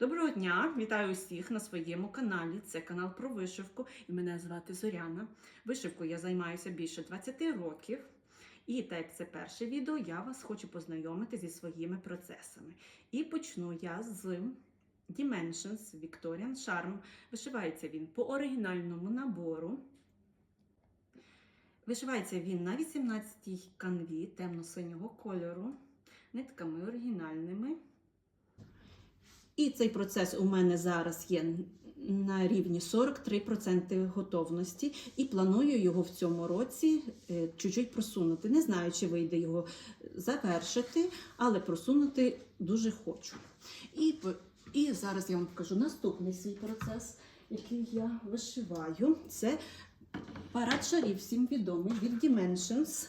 Доброго дня! Вітаю усіх на своєму каналі. Це канал про вишивку. І мене звати Зоряна. Вишивкою я займаюся більше 20 років. І так як це перше відео, я вас хочу познайомити зі своїми процесами. І почну я з Dimensions Victorian Charm. Вишивається він по оригінальному набору. Вишивається він на 18-й канві темно-синього кольору, нитками оригінальними. І цей процес у мене зараз є на рівні 43% готовності, і планую його в цьому році е, чуть-чуть просунути. Не знаю, чи вийде його завершити, але просунути дуже хочу. І, і зараз я вам покажу наступний свій процес, який я вишиваю. Це парад шарів, всім відомий від Dimensions.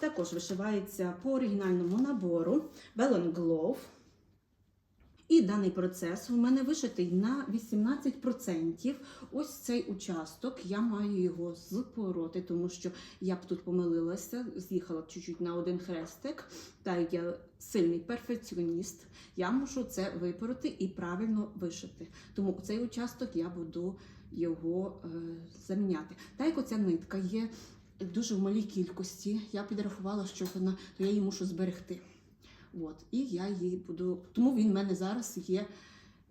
Також вишивається по оригінальному набору Bell Glove. І даний процес у мене вишитий на 18%. Ось цей участок, я маю його запороти, тому що я б тут помилилася, з'їхала б чуть-чуть на один хрестик. Та я сильний перфекціоніст, я мушу це випороти і правильно вишити. Тому цей участок я буду його е, заміняти. Та як оця нитка є дуже в малій кількості, я підрахувала, що вона, то я її мушу зберегти. От, і я її буду. Тому він в мене зараз є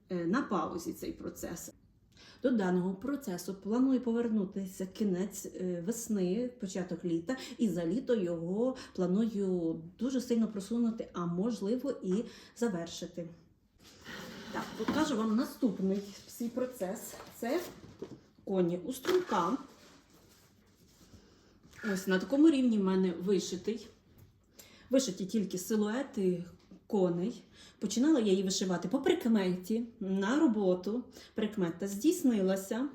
е, на паузі цей процес. До даного процесу планую повернутися кінець е, весни, початок літа, і за літо його планую дуже сильно просунути, а можливо і завершити. Так, покажу вам наступний свій процес. Це коні у струнка. Ось на такому рівні в мене вишитий. Вишиті тільки силуети коней. Починала я її вишивати по прикметі на роботу. Прикмета здійснилася.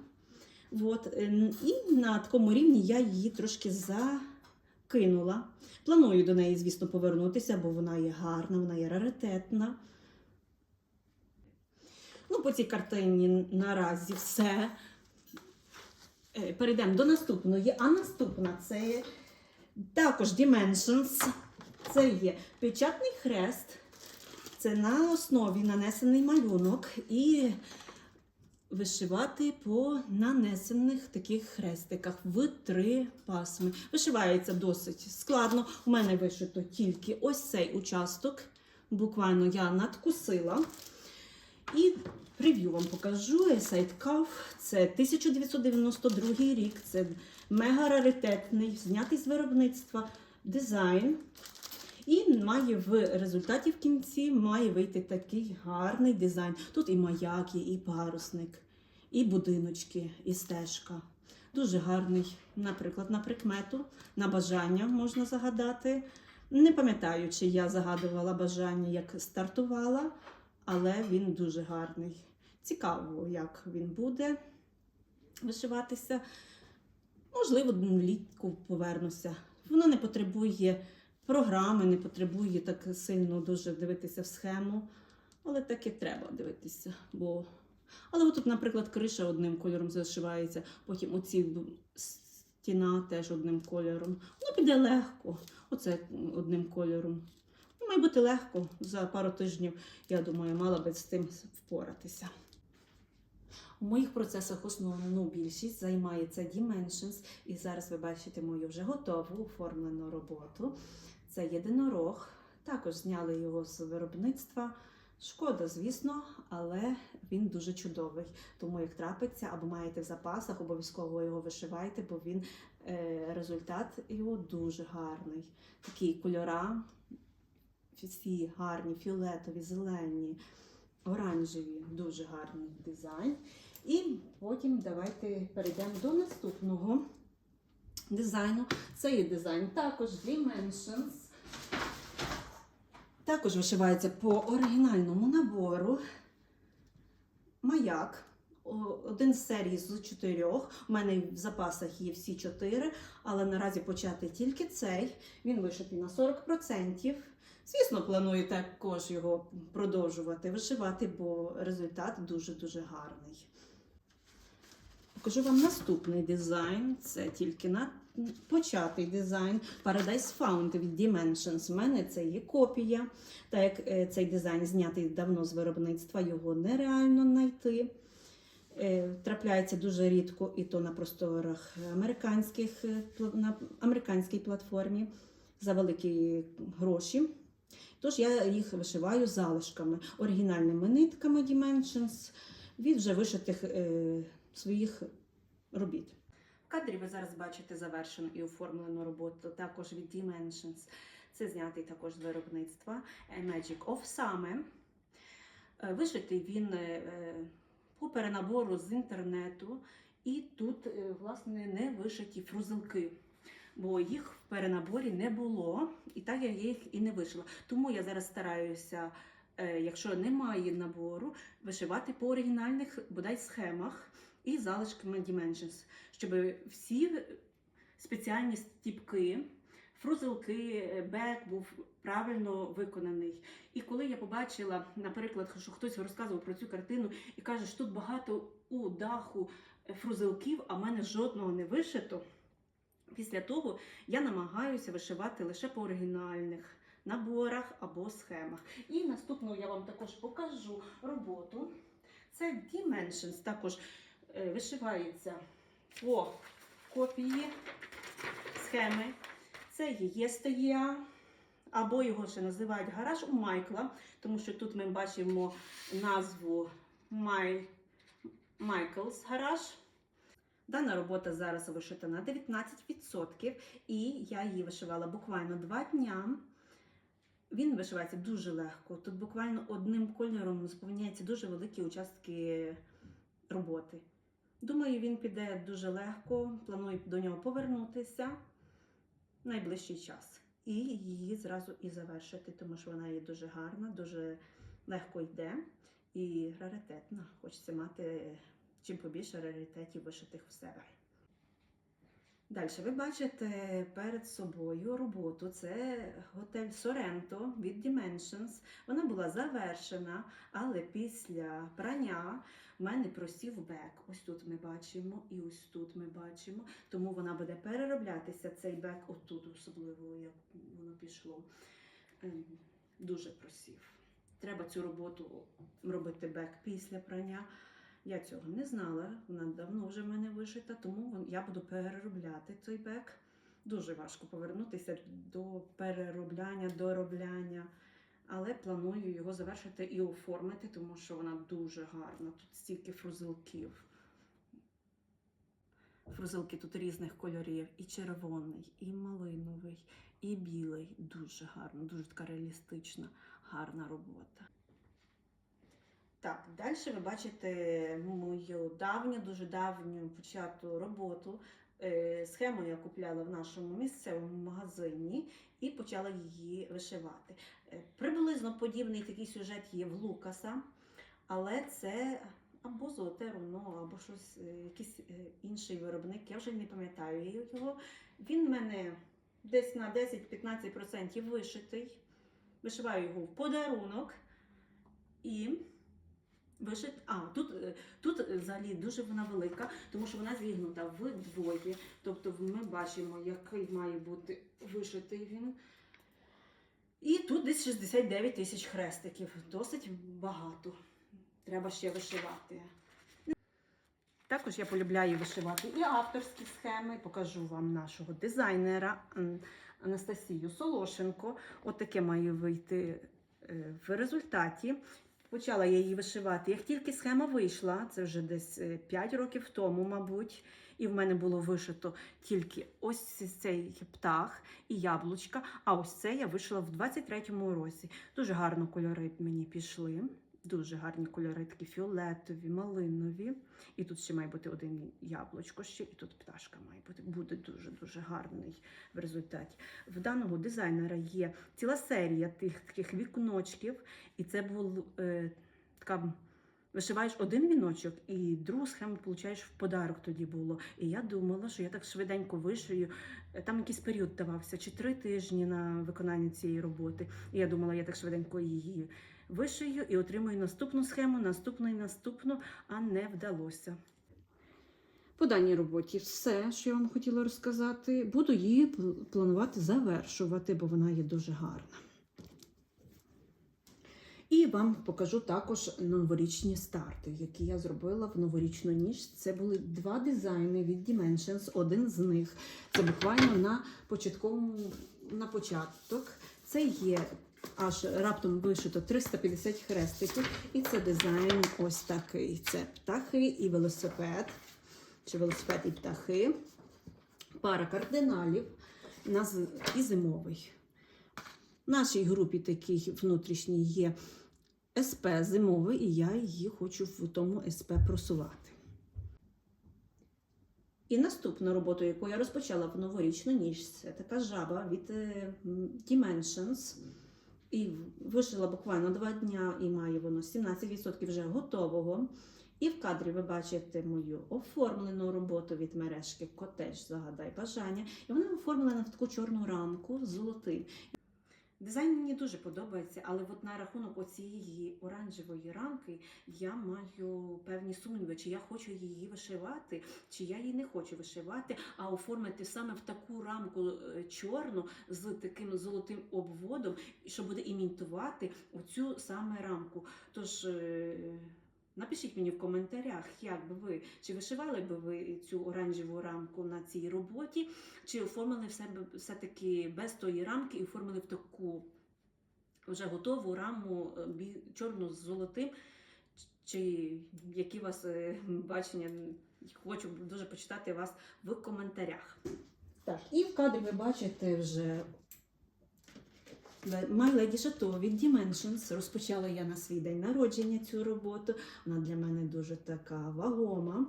От. е, І на такому рівні я її трошки закинула. Планую до неї, звісно, повернутися, бо вона є гарна, вона є раритетна. Ну, по цій картині наразі все. Е, Перейдемо до наступної. А наступна це також Dimensions. Це є печатний хрест. Це на основі нанесений малюнок і вишивати по нанесених таких хрестиках в три пасми. Вишивається досить складно. У мене вишито тільки ось цей участок. Буквально я надкусила. І прев'ю вам покажу. Eside Cuff. Це 1992 рік. Це мега раритетний, знятий з виробництва дизайн. І має в результаті в кінці має вийти такий гарний дизайн. Тут і маяк, є, і парусник, і будиночки, і стежка. Дуже гарний, наприклад, на прикмету, на бажання можна загадати. Не пам'ятаю, чи я загадувала бажання, як стартувала, але він дуже гарний. Цікаво, як він буде вишиватися. Можливо, влітку повернуся. Воно не потребує програми, не потребує так сильно дуже дивитися в схему. Але так і треба дивитися. Бо... Але отут, наприклад, криша одним кольором зашивається, потім оці стіна теж одним кольором. Воно піде легко. Оце одним кольором. Ну, має бути легко. За пару тижнів, я думаю, мала би з цим впоратися. У моїх процесах основну більшість займає це Dimensions, і зараз ви бачите мою вже готову оформлену роботу. Це єдинорог. Також зняли його з виробництва. Шкода, звісно, але він дуже чудовий. Тому як трапиться або маєте в запасах, обов'язково його вишивайте, бо він е, результат його дуже гарний. Такі кольора, всі гарні, фіолетові, зелені, оранжеві, дуже гарний дизайн. І потім давайте перейдемо до наступного дизайну. Це є дизайн також Dimensions. Також вишивається по оригінальному набору. Маяк. Один з серій з чотирьох. У мене в запасах є всі чотири, але наразі почати тільки цей. Він вишитий на 40%. Звісно, планую також його продовжувати вишивати, бо результат дуже-дуже гарний. Покажу вам наступний дизайн. Це тільки на початий дизайн Paradise Found від Dimensions. У мене це є копія. Так як е, цей дизайн знятий давно з виробництва, його нереально знайти. Е, Трапляється дуже рідко, і то на просторах американських е, на американській платформі за великі гроші. Тож я їх вишиваю залишками, оригінальними нитками Dimensions від вже вишитих своїх робіт. В кадрі ви зараз бачите завершену і оформлену роботу також від Dimensions. Це знятий також з виробництва е, Magic of Summer. Е, Вишитий він е, е, по перенабору з інтернету, і тут, власне, не вишиті фрузелки, бо їх в перенаборі не було, і так я їх і не вишила. Тому я зараз стараюся, якщо немає набору, вишивати по оригінальних бодай схемах і залишками Dimensions, щоб всі спеціальні стіпки, фрузелки, бек був правильно виконаний. І коли я побачила, наприклад, що хтось розказував про цю картину і каже, що тут багато у даху фрузелків, а в мене жодного не вишито. Після того я намагаюся вишивати лише по оригінальних наборах або схемах. І наступну я вам також покажу роботу. Це Dimensions, також вишивається по копії схеми. Це є стає, або його ще називають гараж у Майкла, тому що тут ми бачимо назву Май... Майклс гараж. Дана робота зараз вишита на 19%, і я її вишивала буквально два дня. Він вишивається дуже легко. Тут буквально одним кольором заповняються дуже великі участки роботи. Думаю, він піде дуже легко. Планую до нього повернутися найближчий час. І її зразу і завершити, тому що вона є дуже гарна, дуже легко йде і раритетна. Хочеться мати чим побільше раритетів вишитих в себе. Далі ви бачите перед собою роботу. Це готель Соренто від Dimensions. Вона була завершена, але після прання в мене просів бек. Ось тут ми бачимо, і ось тут ми бачимо. Тому вона буде перероблятися цей бек, отут особливо, як воно пішло. Ем, Дуже просів. Треба цю роботу робити бек після прання. Я цього не знала, вона давно вже в мене вишита, тому я буду переробляти цей бек. Дуже важко повернутися до переробляння, доробляння. Але планую його завершити і оформити, тому що вона дуже гарна. Тут стільки фрузелків. Фрузелки тут різних кольорів: і червоний, і малиновий, і білий. Дуже гарно, дуже така реалістична, гарна робота. Так, далі ви бачите мою давню, дуже давню почату роботу. Е, Схему я купляла в нашому місцевому магазині і почала її вишивати. Е, Приблизно подібний такий сюжет є в Лукаса, але це або золоте руно, або щось, е, якийсь інший виробник. Я вже не пам'ятаю його. Він в мене десь на 10-15% вишитий. Вишиваю його в подарунок. І вишит. А, тут, е, тут е, взагалі дуже вона велика, тому що вона зігнута вдвоє. Тобто ми бачимо, який має бути вишитий він. І тут десь 69 тисяч хрестиків. Досить багато. Треба ще вишивати. Також я полюбляю вишивати і авторські схеми. Покажу вам нашого дизайнера Анастасію Солошенко. Отаке має вийти е, в результаті. Почала я її вишивати. Як тільки схема вийшла, це вже десь 5 років тому, мабуть, і в мене було вишито тільки ось цей птах і яблучка. А ось це я вишила в 23-му році. Дуже гарно кольори мені пішли. Дуже гарні кольори, такі фіолетові, малинові. І тут ще має бути один яблучко ще, і тут пташка має бути. Буде дуже-дуже гарний в результаті. В даного дизайнера є ціла серія тих таких вікночків, і це був е, така. Вишиваєш один віночок і другу схему получаєш в подарок тоді було. І я думала, що я так швиденько вишию. Там якийсь період давався, чи три тижні на виконання цієї роботи. І я думала, я так швиденько її вишию і отримую наступну схему, наступну і наступну, а не вдалося. По даній роботі все, що я вам хотіла розказати. Буду її планувати завершувати, бо вона є дуже гарна. І вам покажу також новорічні старти, які я зробила в новорічну ніч. Це були два дизайни від Dimensions. Один з них це буквально на початковому на початок. Це є аж раптом вишито 350 хрестиків. І це дизайн ось такий. Це птахи і велосипед. Чи велосипед і птахи. Пара кардиналів на і зимовий. В нашій групі такий внутрішній є СП зимовий, і я її хочу в тому СП просувати. І наступну роботу, яку я розпочала в новорічну ніч, це така жаба від е, Dimensions. І вишила буквально два дня, і має воно 17% вже готового. І в кадрі ви бачите мою оформлену роботу від мережки Котеж Загадай бажання. І вона оформлена в таку чорну рамку з золотим. Дизайн мені дуже подобається, але от на рахунок оцієї оранжевої рамки я маю певні сумніви, чи я хочу її вишивати, чи я її не хочу вишивати, а оформити саме в таку рамку е, чорну з таким золотим обводом, що буде імітувати оцю саме рамку. Тож. Напишіть мені в коментарях, як би ви, чи вишивали би ви цю оранжеву рамку на цій роботі, чи оформили все, все-таки без тої рамки і оформили в таку вже готову раму е, чорну з золотим, чи які у вас е, бачення, хочу дуже почитати вас в коментарях. Так, і в кадрі ви бачите вже My Lady Chateau від Dimensions. Розпочала я на свій день народження цю роботу. Вона для мене дуже така вагома.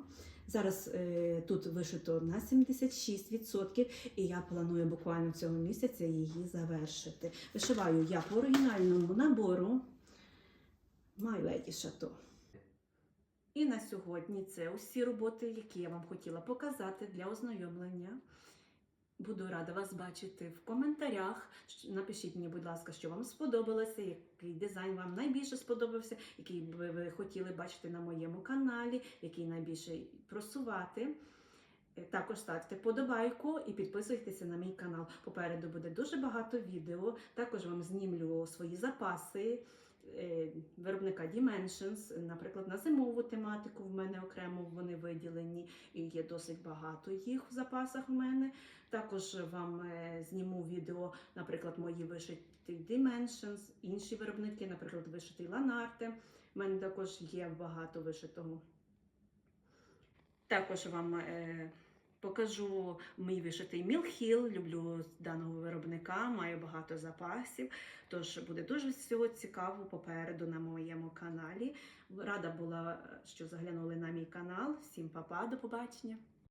Зараз е, тут вишито на 76%, і я планую буквально цього місяця її завершити. Вишиваю я по оригінальному набору My Lady Chateau. І на сьогодні це усі роботи, які я вам хотіла показати для ознайомлення. Буду рада вас бачити в коментарях. Напишіть мені, будь ласка, що вам сподобалося, який дизайн вам найбільше сподобався, який би ви хотіли бачити на моєму каналі, який найбільше просувати. Е, Також ставте подобайку і підписуйтеся на мій канал. Попереду буде дуже багато відео. Також вам знімлю свої запаси виробника Dimensions, наприклад, на зимову тематику. В мене окремо вони виділені, і є досить багато їх в запасах в мене. Також вам е, зніму відео, наприклад, мої вишиті Dimensions, інші виробники, наприклад, вишитий Lanarte. У мене також є багато вишитого. Також вам е, покажу мій вишитий Мілхіл. Люблю даного виробника, маю багато запасів. Тож буде дуже всього цікаво попереду на моєму каналі. Рада була, що заглянули на мій канал. Всім па-па, до побачення!